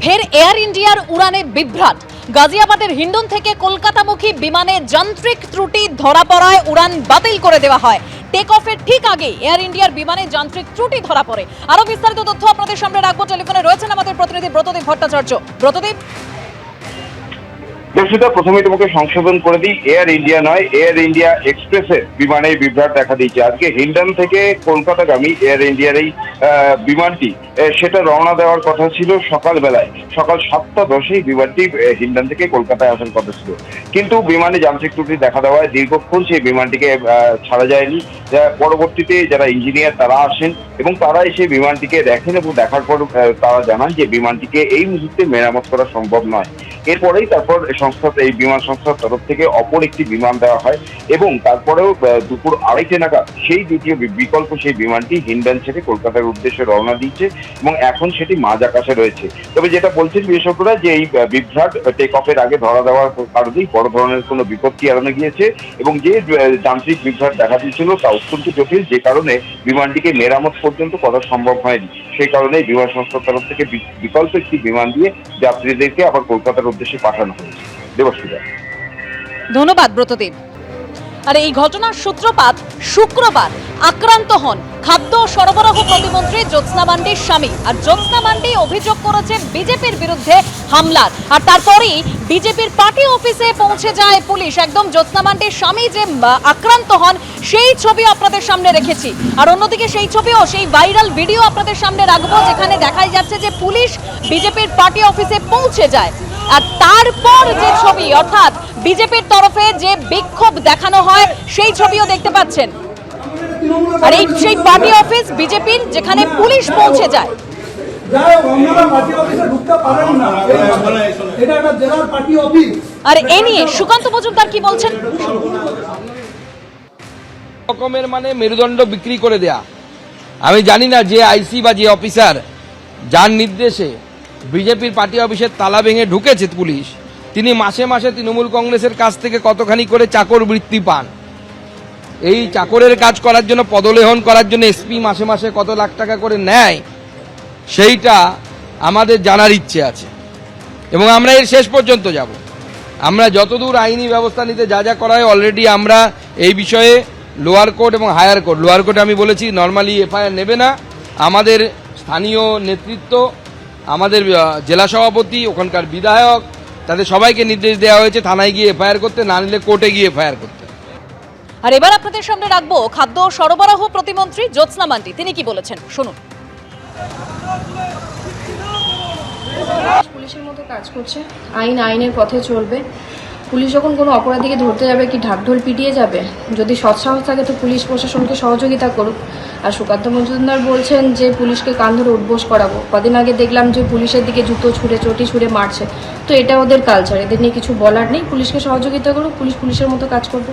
ফের এয়ার ইন্ডিয়ার উড়ানে বিভ্রাট। গাজিয়াবাদের হিন্ডন থেকে কলকাতামুখী বিমানে যান্ত্রিক ত্রুটি ধরা পড়ায় উড়ান বাতিল করে দেওয়া হয়। টেক অফের ঠিক আগে এয়ার ইন্ডিয়ার বিমানে যান্ত্রিক ত্রুটি ধরা পড়ে। আরও বিস্তারিত তথ্য আপনাদের সামনে রাখব। টেলিফোনে রয়েছেন আমাদের প্রতিনিধি ব্রতদীপ ভট্টাচার্য। ব্রতদীপ? দেবসিতা প্রথমে তোমাকে সংশোধন করে দিই এয়ার ইন্ডিয়া নয় এয়ার ইন্ডিয়া এক্সপ্রেসে বিমানে বিভ্রাট দেখা দিয়েছে। আজকে হিন্ডন থেকে কলকাতাগামী এয়ার ইন্ডিয়ার এই বিমানটি সেটা রওনা দেওয়ার কথা ছিল সকালবেলায়। সকাল সাতটা দশেই বিমানটি হিন্ডন থেকে কলকাতায় আসার কথা ছিল। কিন্তু বিমানে যান্ত্রিক ত্রুটি দেখা দেওয়ায় দীর্ঘক্ষণ সেই বিমানটিকে ছাড়া যায়নি। পরবর্তীতে যারা ইঞ্জিনিয়ার তারা আসেন এবং তারা এসে বিমানটিকে দেখেন এবং দেখার পর তারা জানান যে বিমানটিকে এই মুহূর্তে মেরামত করা সম্ভব নয়। এরপরেই তারপর সংস্থা এই বিমান সংস্থার তরফ থেকে অপর একটি বিমান দেওয়া হয় এবং তারপরেও দুপুর আড়াইটে নাগাদ সেই দ্বিতীয় বিকল্প সেই বিমানটি হিন্ডন ছেড়ে কলকাতার উদ্দেশ্যে রওনা দিচ্ছে এবং এখন সেটি মাঝ আকাশে রয়েছে। তবে যেটা বলছেন বিশেষজ্ঞরা যে এই বিভ্রাট টেক অফের আগে ধরা দেওয়ার কারণেই বড় ধরনের কোনো বিপত্তি এড়ানো গিয়েছে এবং যে যান্ত্রিক বিভ্রাট দেখা দিয়েছিল তা অত্যন্ত জটিল, যে কারণে বিমানটিকে মেরামত পর্যন্ত করা সম্ভব হয়নি। সেই কারণে বিমান সংস্থার তরফ থেকে বিকল্প একটি বিমান দিয়ে যাত্রীদেরকে আবার কলকাতার উদ্দেশ্যে পাঠানো হয়েছে। দেবশ্রীরা ধন্যবাদ ব্রতদীপ। আর এই ঘটনার সূত্রপাত শুক্রবার, আক্রান্ত হন খাদ্য সরবরাহ প্রতিমন্ত্রী জ্যোৎস্না মান্ডির স্বামী। আর জ্যোৎস্না মান্ডি অভিযোগ করেছে বিজেপির বিরুদ্ধে হামলার। আর তারপরেই বিজেপির পার্টি অফিসে পৌঁছে যায় পুলিশ। একদম জ্যোৎস্না মান্ডির স্বামী যে আক্রান্ত হন, সেই ছবি আপনাদের সামনে রেখেছি। আর অন্যদিকে সেই ছবিও, সেই ভাইরাল ভিডিও আপনাদের সামনে রাখব, যেখানে দেখাই যাচ্ছে যে পুলিশ বিজেপির পার্টি অফিসে পৌঁছে যায়। আর তারপর যে ছবি, অর্থাৎ বিজেপির তরফে যে বিক্ষোভ দেখানো হয়, সেই ছবিও দেখতে পাচ্ছেন। আর এই সেই পার্টি অফিস বিজেপির যেখানে পুলিশ পৌঁছে যায়। আর এ নিয়ে সুকান্ত মজুমদার কি বলছেন? রকমের মানে মেরুদণ্ড বিক্রি করে দেয়া। আমি জানি না যে আইসি বা যে অফিসার যার নির্দেশে বিজেপির পার্টি অফিসের তালা ভেঙে ঢুকেছে পুলিশ তিনি মাসে মাসে তৃণমূল কংগ্রেসের কাছ থেকে কতখানি করে চাকর বৃত্তি পান। এই চাকরের কাজ করার জন্য, পদলেহন করার জন্য এসপি মাসে মাসে কত লাখ টাকা করে নেয়, সেইটা আমাদের জানার ইচ্ছে আছে। এবং আমরা এর শেষ পর্যন্ত যাব। আমরা যতদূর আইনি ব্যবস্থা নিতে যা যা করা হয় অলরেডি আমরা এই বিষয়ে লোয়ার কোর্ট এবং হায়ার কোর্ট লোয়ার কোর্টে আমি বলেছি নর্মালি এফআইআর নেবে না। আমাদের স্থানীয় নেতৃত্ব, আমাদের জেলা সভাপতি, ওখানকার বিধায়ক, তাদের সবাইকে নির্দেশ দেওয়া হয়েছে, থানায় গিয়ে এফআইআর করতে, না নিলে কোর্টে গিয়ে এফআইআর করতে। আর এবার আপনাদের সামনে রাখব খাদ্য সরবরাহ প্রতিমন্ত্রী জ্যোৎস্না মান্ডি। তিনি কি বলেছেন? শুনুন। পুলিশের মতো কাজ করছে। আইন আইনের পথে চলবে। পুলিশ যখন কোনো অপরাধীকে ধরতে যাবে কি ঢাকঢোল পিটিয়ে যাবে? যদি সৎসাহস থাকে তো পুলিশ প্রশাসনকে সহযোগিতা করুক। আর সুকান্ত মজুমদার বলছেন যে পুলিশকে কান ধরে উদ্বোস করাবো। কদিন আগে দেখলাম যে পুলিশের দিকে জুতো ছুঁড়ে, চটি ছুঁড়ে মারছে। তো এটা ওদের কালচার এদের নিয়ে কিছু বলার নেই। পুলিশকে সহযোগিতা করুক, পুলিশ পুলিশের মতো কাজ করবে।